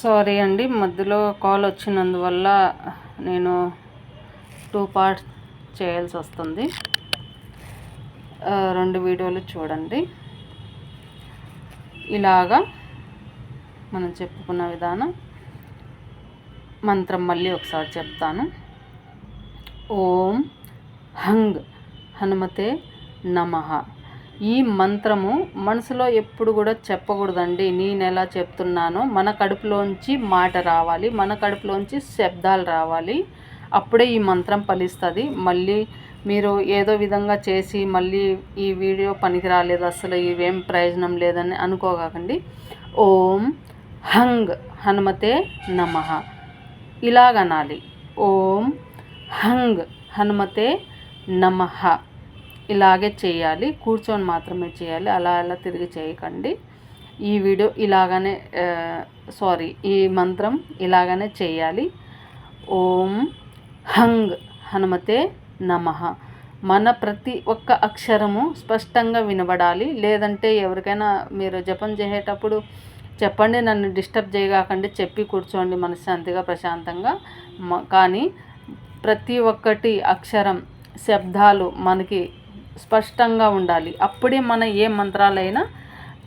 Sorry అండి. మధ్యలో call వచ్చినందువల్ల నేను టూ పార్ట్స్ చేయాల్సి వస్తుంది. రెండు వీడియోలు చూడండి. ఇలాగా మనం చెప్పుకున్న విధానం. మంత్రం మళ్ళీ ఒకసారి చెప్తాను. ఓం హంగ్ హనుమతే నమః. ఈ మంత్రము మనసులో ఎప్పుడు కూడా చెప్పకూడదండి. నేను ఎలా చెప్తున్నానో మన కడుపులోంచి మాట రావాలి మన కడుపులోంచి శబ్దాలు రావాలి. అప్పుడే ఈ మంత్రం ఫలిస్తుంది. మళ్ళీ మీరు ఏదో విధంగా చేసి మళ్ళీ ఈ వీడియో పనికి రాలేదు అసలు ఇవేం ప్రయోజనం లేదని అనుకోకండి. ఓం హంగ్ హనుమతే నమః. ఇలాగనాలి. ఓం హంగ్ హనుమతే నమః. ఇలాగే చేయాలి కూర్చొని మాత్రమే చేయాలి అలా అలా తిరిగి చేయకండి. ఈ వీడియో ఇలాగనే సారీ ఈ మంత్రం ఇలాగనే చేయాలి. ఓం హంగ్ హనుమతే నమః. మన ప్రతి ఒక్క అక్షరము స్పష్టంగా వినబడాలి. లేదంటే ఎవరికైనా మీరు జపం చేసేటప్పుడు చెప్పండి నన్ను డిస్టర్బ్ చేయగాకండి చెప్పి కూర్చోండి మనశ్శాంతిగా ప్రశాంతంగా. కానీ ప్రతి ఒక్కటి అక్షరం శబ్దాలు మనకి స్పష్టంగా ఉండాలి. అప్పుడే మన ఏ మంత్రాలైనా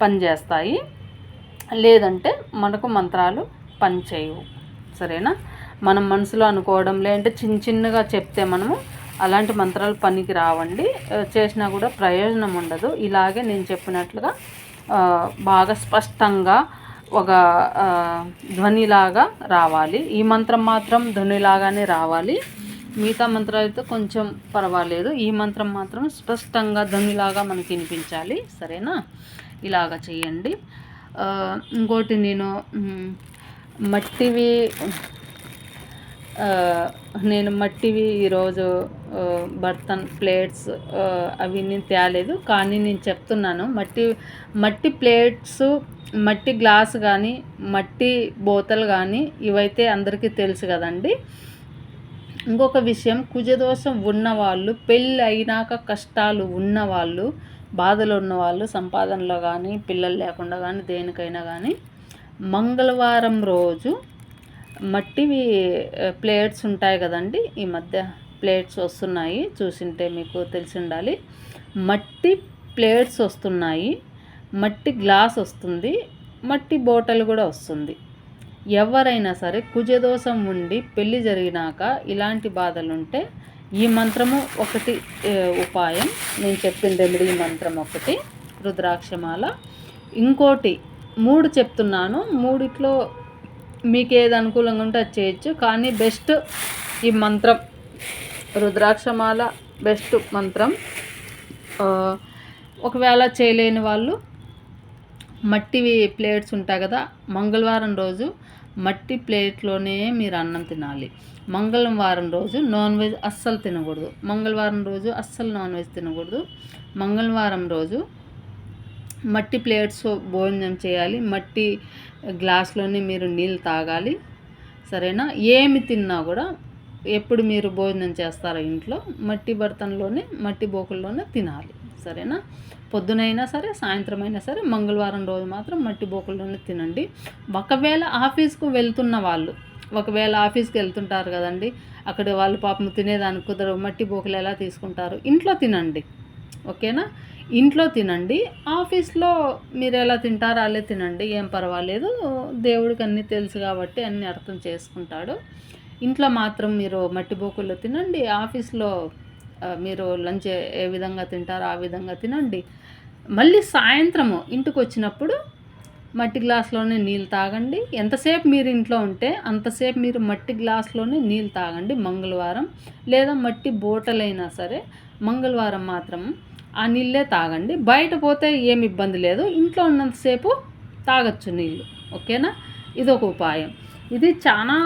పనిచేస్తాయి. లేదంటే మనకు మంత్రాలు పనిచేయవు. సరేనా? మనం మనసులో అనుకోవడం లేదంటే చిన్న చిన్నగా చెప్తే మనము అలాంటి మంత్రాలు పనికి రావండి. చేసినా కూడా ప్రయోజనం ఉండదు. ఇలాగే నేను చెప్పినట్లుగా బాగా స్పష్టంగా ఒక ధ్వనిలాగా రావాలి. ఈ మంత్రం మాత్రం ధ్వనిలాగానే రావాలి. మిగతా మంత్రాలతో అయితే కొంచెం పర్వాలేదు. ఈ మంత్రం మాత్రం స్పష్టంగా ధ్వనిలాగా మనకి వినిపించాలి. సరేనా? ఇలాగ చేయండి ఇంకోటి నేను మట్టివి నేను మట్టివి ఈరోజు బర్తన్ ప్లేట్స్ అవి నేను తేలేదు. కానీ నేను చెప్తున్నాను మట్టి మట్టి ప్లేట్స్ మట్టి గ్లాస్ కానీ మట్టి బోతలు కానీ ఇవైతే అందరికీ తెలుసు కదండి. ఇంకొక విషయం కుజదోషం ఉన్నవాళ్ళు పెళ్ళి అయినాక కష్టాలు ఉన్నవాళ్ళు బాధలు ఉన్నవాళ్ళు సంపాదనలో కానీ పిల్లలు లేకుండా కానీ దేనికైనా కానీ మంగళవారం రోజు మట్టివి ప్లేట్స్ ఉంటాయి కదండి. ఈ మధ్య ప్లేట్స్ వస్తున్నాయి. చూసింటే మీకు తెలిసి ఉండాలి మట్టి ప్లేట్స్ వస్తున్నాయి. మట్టి గ్లాస్ వస్తుంది. మట్టి బాటిల్ కూడా వస్తుంది. ఎవరైనా సరే కుజదోషం ఉండి పెళ్ళి జరిగినాక ఇలాంటి బాధలుంటే ఈ మంత్రము ఒకటి ఉపాయం. నేను చెప్పిన రెమెడీ మంత్రం ఒకటి రుద్రాక్షమాల. ఇంకోటి మూడు చెప్తున్నాను. మూడిట్లో మీకు ఏది అనుకూలంగా ఉంటే అది చేయొచ్చు. కానీ బెస్ట్ ఈ మంత్రం రుద్రాక్షమాల బెస్ట్ మంత్రం. ఒకవేళ చేయలేని వాళ్ళు మట్టివి ప్లేట్స్ ఉంటాయి కదా మంగళవారం రోజు మట్టి ప్లేట్లోనే మీరు అన్నం తినాలి. మంగళవారం రోజు నాన్ వెజ్ అస్సలు తినకూడదు. మంగళవారం రోజు అస్సలు నాన్ వెజ్ తినకూడదు. మంగళవారం రోజు మట్టి ప్లేట్స్ భోజనం చేయాలి. మట్టి గ్లాస్లోనే మీరు నీళ్ళు తాగాలి. సరేనా? ఏమి తిన్నా కూడా ఎప్పుడు మీరు భోజనం చేస్తారో ఇంట్లో మట్టి బర్తన్లోనే మట్టి బోకుల్లోనే తినాలి. సరేనా? పొద్దునైనా సరే సాయంత్రం అయినా సరే మంగళవారం రోజు మాత్రం మట్టి బోకుల్లోనే తినండి. ఒకవేళ ఆఫీస్కు వెళ్తున్న వాళ్ళు ఒకవేళ ఆఫీస్కి వెళ్తుంటారు కదండి అక్కడ వాళ్ళు పాపం తినేదానికి కుదరవు మట్టి బోకులు ఎలా తీసుకుంటారు? ఇంట్లో తినండి. ఓకేనా? ఇంట్లో తినండి. ఆఫీస్లో మీరు ఎలా తింటారో అలా తినండి. ఏం పర్వాలేదు. దేవుడికి అన్నీ తెలుసు కాబట్టి అన్నీ అర్థం చేసుకుంటాడు. ఇంట్లో మాత్రం మీరు మట్టి బోకుల్లో తినండి. ఆఫీస్లో మీరు లంచ్ ఏ- విధంగా తింటారో ఆ విధంగా తినండి. మళ్ళీ సాయంత్రము ఇంటికి వచ్చినప్పుడు మట్టి గ్లాస్లోనే నీళ్ళు తాగండి. ఎంతసేపు మీరు ఇంట్లో ఉంటే అంతసేపు మీరు మట్టి గ్లాస్లోనే నీళ్ళు తాగండి మంగళవారం. లేదా మట్టి బోటలైనా సరే మంగళవారం మాత్రం ఆ నీళ్ళే తాగండి. బయట పోతే ఏం ఇబ్బంది లేదు. ఇంట్లో ఉన్నంతసేపు తాగొచ్చు నీళ్ళు. ఓకేనా? ఇది ఒక ఉపాయం. ఇది చాలా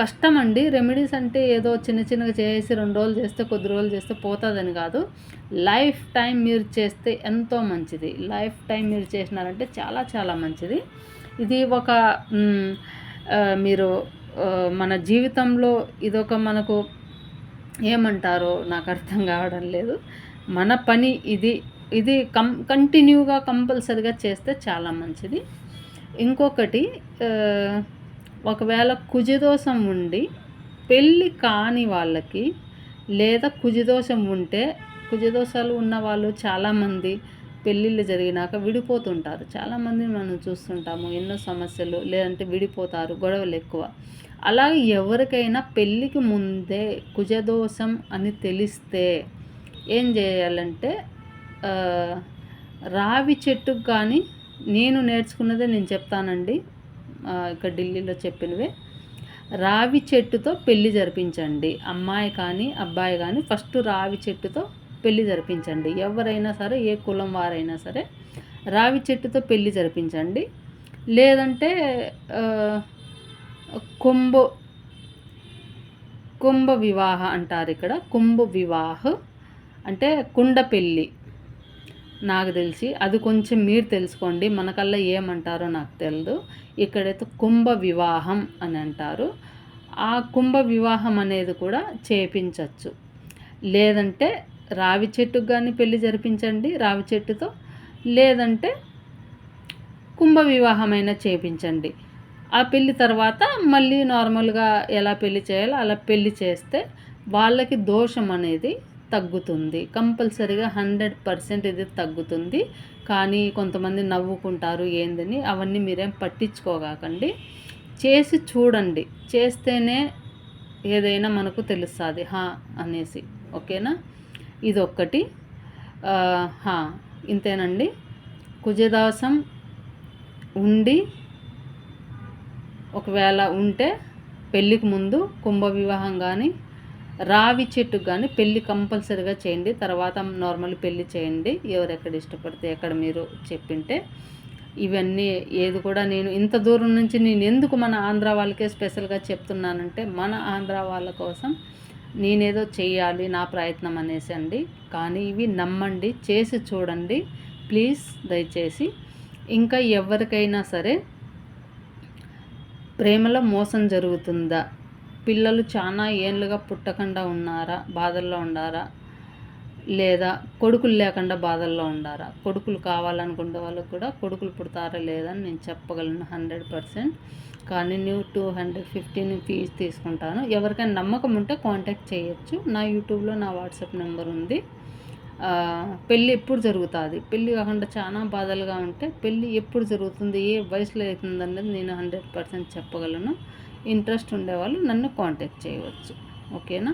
కష్టం అండి రెమెడీస్ అంటే ఏదో చిన్న చిన్నగా చేసి రెండు రోజులు చేస్తే కొద్ది రోజులు చేస్తే పోతుందని కాదు. లైఫ్ టైం మీరు చేస్తే ఎంతో మంచిది. లైఫ్ టైం మీరు చేసినారంటే చాలా చాలా మంచిది. ఇది ఒక మీరు మన జీవితంలో ఇదొక మనకు ఏమంటారో నాకు అర్థం కావడం లేదు. మన పని ఇది ఇది కం కంటిన్యూగా కంపల్సరిగా చేస్తే చాలా మంచిది. ఇంకొకటి ఒకవేళ కుజదోషం ఉండి పెళ్ళి కాని వాళ్ళకి లేదా కుజదోషం ఉంటే కుజదోషాలు ఉన్న వాళ్ళు చాలామంది పెళ్ళిళ్ళు జరిగినాక విడిపోతుంటారు. చాలామందిని మనం చూస్తుంటాము ఎన్నో సమస్యలు లేదంటే విడిపోతారు గొడవలు ఎక్కువ. అలాగే ఎవరికైనా పెళ్ళికి ముందే కుజదోషం అని తెలిస్తే ఏం చేయాలంటే రావి చెట్టుకు కానీ నేను నేర్చుకున్నదే నేను చెప్తానండి. ఇక్కడ ఢిల్లీలో చెప్పినవే. రావి చెట్టుతో పెళ్ళి జరిపించండి. అమ్మాయి కానీ అబ్బాయి కానీ ఫస్ట్ రావి చెట్టుతో పెళ్ళి జరిపించండి. ఎవరైనా సరే ఏ కులం వారైనా సరే రావి చెట్టుతో పెళ్ళి జరిపించండి. లేదంటే కుంభ కుంభ వివాహ అంటారు ఇక్కడ. కుంభ వివాహ అంటే కుండ పెళ్ళి నాకు తెలిసి. అది కొంచెం మీరు తెలుసుకోండి. మనకల్లా ఏమంటారో నాకు తెలియదు ఇక్కడైతే కుంభ వివాహం అని అంటారు. ఆ కుంభ వివాహం అనేది కూడా చేపించవచ్చు లేదంటే రావి చెట్టుకు కానీ పెళ్ళి జరిపించండి రావి చెట్టుతో. లేదంటే కుంభ వివాహమైనా చేపించండి. ఆ పెళ్ళి తర్వాత మళ్ళీ నార్మల్గా ఎలా పెళ్ళి చేయాలో అలా పెళ్ళి చేస్తే వాళ్ళకి దోషం అనేది తగ్గుతుంది. కంపల్సరీగా హండ్రెడ్ పర్సెంట్ ఇది తగ్గుతుంది. కానీ కొంతమంది నవ్వుకుంటారు ఏందని అవన్నీ మీరేం పట్టించుకోగాకండి. చేసి చూడండి. చేస్తేనే ఏదైనా మనకు తెలుస్తుంది. హా అనేసి. ఓకేనా? ఇది ఒక్కటి ఇంతేనండి. కుజదాసం ఉండి ఒకవేళ ఉంటే పెళ్ళికి ముందు కుంభ వివాహం కానీ రావి చెట్టుకు కానీ పెళ్ళి కంపల్సరీగా చేయండి. తర్వాత నార్మల్ పెళ్ళి చేయండి. ఎవరెక్కడ ఇష్టపడితే ఎక్కడ మీరు చెప్పింటే ఇవన్నీ ఏది కూడా నేను ఇంత దూరం నుంచి నేను ఎందుకు మన ఆంధ్ర వాళ్ళకే స్పెషల్గా చెప్తున్నానంటే మన ఆంధ్ర వాళ్ళ కోసం నేనేదో చేయాలి నా ప్రయత్నం అనేసి అండి. కానీ ఇవి నమ్మండి చేసి చూడండి. ప్లీజ్ దయచేసి. ఇంకా ఎవరికైనా సరే ప్రేమలో మోసం జరుగుతుందా? పిల్లలు చాలా ఏళ్ళుగా పుట్టకుండా ఉన్నారా? బాధల్లో ఉండారా? లేదా కొడుకులు లేకుండా బాధల్లో ఉండారా? కొడుకులు కావాలనుకునే వాళ్ళకు కూడా కొడుకులు పుడతారా లేదని నేను చెప్పగలను హండ్రెడ్ పర్సెంట్. కానీ నువ్వు టూ హండ్రెడ్ ఫిఫ్టీన్ ఫీజు తీసుకుంటాను. ఎవరికైనా నమ్మకం ఉంటే కాంటాక్ట్ చేయొచ్చు. నా యూట్యూబ్లో నా వాట్సాప్ నెంబర్ ఉంది. పెళ్ళి ఎప్పుడు జరుగుతుంది? పెళ్ళి కాకుండా చాలా బాధలుగా ఉంటే పెళ్ళి ఎప్పుడు జరుగుతుంది? ఏ వయసులో అవుతుంది అనేది నేను హండ్రెడ్ పర్సెంట్ చెప్పగలను. ఇంట్రెస్ట్ ఉండేవాళ్ళు నన్ను కాంటాక్ట్ చేయవచ్చు. ఓకేనా?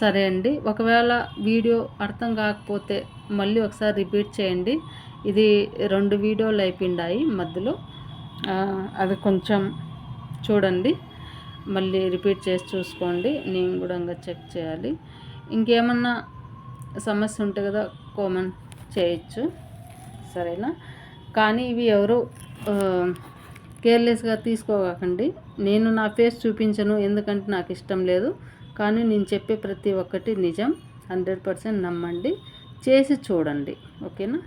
సరే అండి. ఒకవేళ వీడియో అర్థం కాకపోతే మళ్ళీ ఒకసారి రిపీట్ చేయండి. ఇది రెండు వీడియోలు అయిపోయిండాయి మధ్యలో. అది కొంచెం చూడండి. మళ్ళీ రిపీట్ చేసి చూసుకోండి. నేను కూడా ఇంకా చెక్ చేయాలి. ఇంకేమన్నా సమస్య ఉంటే కదా కామన్ చేయొచ్చు. సరేనా? కానీ ఇవి ఎవరు కేర్లెస్గా తీసుకోకండి నేను నా ఫేస్ చూపించను ఎందుకంటే నాకు ఇష్టం లేదు. కానీ నేను చెప్పే ప్రతి ఒక్కటి నిజం హండ్రెడ్ పర్సెంట్ నమ్మండి. చేసి చూడండి ఓకేనా?